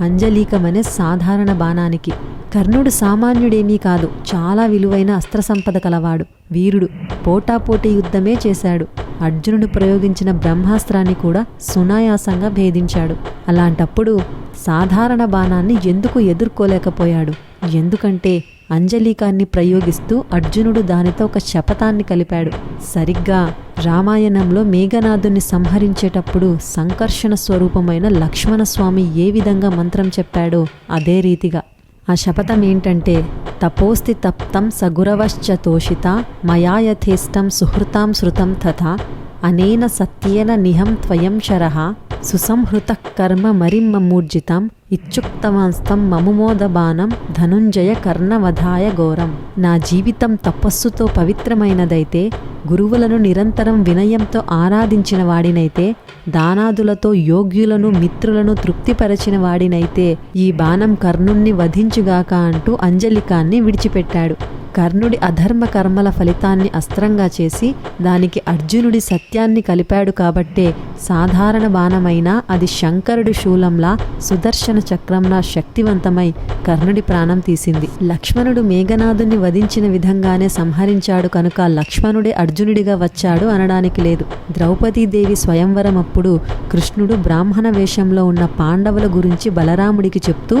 అంజలీకమనే సాధారణ బాణానికి. కర్ణుడు సామాన్యుడేమీ కాదు చాలా విలువైన అస్త్ర సంపద కలవాడు వీరుడు. పోటాపోటీ యుద్ధమే చేశాడు. అర్జునుడు ప్రయోగించిన బ్రహ్మాస్త్రాన్ని కూడా సునాయాసంగా భేదించాడు. అలాంటప్పుడు సాధారణ బాణాన్ని ఎందుకు ఎదుర్కోలేకపోయాడు? ఎందుకంటే అంజలీకాన్ని ప్రయోగిస్తూ అర్జునుడు దానితో ఒక శపథాన్ని కలిపాడు. సరిగ్గా రామాయణంలో మేఘనాథుని సంహరించేటప్పుడు సంకర్షణ స్వరూపమైన లక్ష్మణస్వామి ఏ విధంగా మంత్రం చెప్పాడో అదే రీతిగా. ఆ శపథం ఏంటంటే తపోస్తి తప్తం సగురవశ్చ తోషిత మయాయథేష్టం సుహృతాం శృతం తథా అనేన సత్యేన నిహం త్వయం శరహ సుసంహృత కర్మ మరిమ్మూర్జితం ఇచ్చుక్తమాస్తం మముమోదబాణం ధనుంజయ కర్ణవధాయ ఘోరం నా జీవితం తపస్సుతో పవిత్రమైనదైతే గురువులను నిరంతరం వినయంతో ఆరాధించిన వాడినైతే దానాదులతో యోగ్యులను మిత్రులను తృప్తిపరచిన వాడినైతే ఈ బాణం కర్ణుణ్ణి వధించుగాక అంటూ అంజలికాన్ని విడిచిపెట్టాడు. కర్ణుడి అధర్మ కర్మల ఫలితాన్ని అస్త్రంగా చేసి దానికి అర్జునుడి సత్యాన్ని కలిపాడు కాబట్టే సాధారణ బాణమైనా అది శంకరుడి శూలంలా సుదర్శన చక్రంలా శక్తివంతమై కర్ణుడి ప్రాణం తీసింది. లక్ష్మణుడు మేఘనాథుని వధించిన విధంగానే సంహరించాడు కనుక లక్ష్మణుడే అర్జునుడిగా వచ్చాడు అనడానికి లేదు. ద్రౌపదీదేవి స్వయంవరం అప్పుడు కృష్ణుడు బ్రాహ్మణ వేషంలో ఉన్న పాండవుల గురించి బలరాముడికి చెప్తూ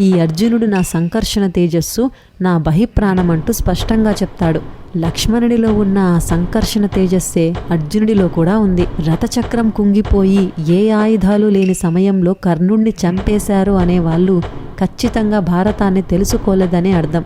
ఈ అర్జునుడు నా సంకర్షణ తేజస్సు నా బహిప్రాణమంటూ స్పష్టంగా చెప్తాడు. లక్ష్మణుడిలో ఉన్న ఆ సంకర్షణ తేజస్సే అర్జునుడిలో కూడా ఉంది. రథచక్రం కుంగిపోయి ఏ ఆయుధాలు లేని సమయంలో కర్ణుణ్ణి చంపేశారు అనే వాళ్ళు ఖచ్చితంగా భారతాన్ని తెలుసుకోలేదనే అర్థం.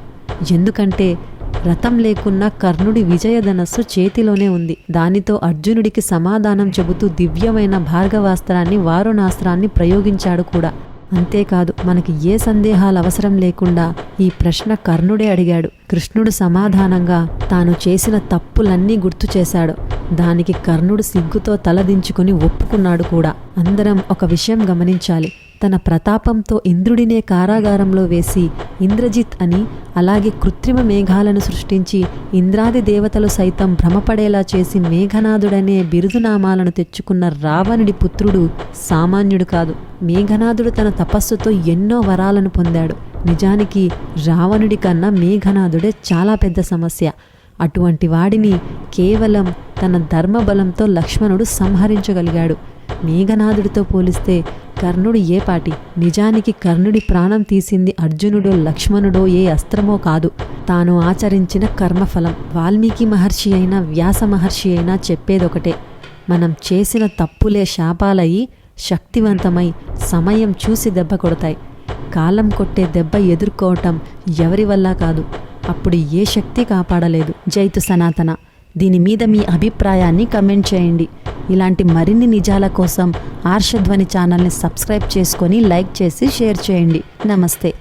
ఎందుకంటే రథం లేకున్నా కర్ణుడి విజయధనస్సు చేతిలోనే ఉంది. దానితో అర్జునుడికి సమాధానం చెబుతూ దివ్యమైన భార్గవాస్త్రాన్ని వారుణాస్త్రాన్ని ప్రయోగించాడు కూడా. అంతేకాదు మనకి ఏ సందేహాలు అవసరం లేకుండా ఈ ప్రశ్న కర్ణుడే అడిగాడు. కృష్ణుడు సమాధానంగా తాను చేసిన తప్పులన్నీ గుర్తు చేశాడు. దానికి కర్ణుడు సిగ్గుతో తలదించుకుని ఒప్పుకున్నాడు కూడా. అందరం ఒక విషయం గమనించాలి. తన ప్రతాపంతో ఇంద్రుడినే కారాగారంలో వేసి ఇంద్రజిత్ అని అలాగే కృత్రిమ మేఘాలను సృష్టించి ఇంద్రాది దేవతలు సైతం భ్రమపడేలా చేసి మేఘనాథుడనే బిరుదునామాలను తెచ్చుకున్న రావణుడి పుత్రుడు సామాన్యుడు కాదు. మేఘనాథుడు తన తపస్సుతో ఎన్నో వరాలను పొందాడు. నిజానికి రావణుడి కన్నా మేఘనాథుడే చాలా పెద్ద సమస్య. అటువంటి వాడిని కేవలం తన ధర్మబలంతో లక్ష్మణుడు సంహరించగలిగాడు. మేఘనాథుడితో పోలిస్తే కర్ణుడు ఏ పాటి? నిజానికి కర్ణుడి ప్రాణం తీసింది అర్జునుడో లక్ష్మణుడో ఏ అస్త్రమో కాదు. తాను ఆచరించిన కర్మఫలం. వాల్మీకి మహర్షి అయినా వ్యాస మహర్షి అయినా చెప్పేదొకటే. మనం చేసిన తప్పులే శాపాలయ్యి శక్తివంతమై సమయం చూసి దెబ్బ కొడతాయి. కాలం కొట్టే దెబ్బ ఎదుర్కోవటం ఎవరి వల్ల కాదు. అప్పుడు ఏ శక్తి కాపాడలేదు. జైతు సనాతన. దీని మీద మీ అభిప్రాయాన్ని కమెంట్ చేయండి. ఇలాంటి మరిన్ని నిజాల కోసం ఆర్షధ్వని ఛానల్ని సబ్స్క్రైబ్ చేసుకొని లైక్ చేసి షేర్ చేయండి. నమస్తే.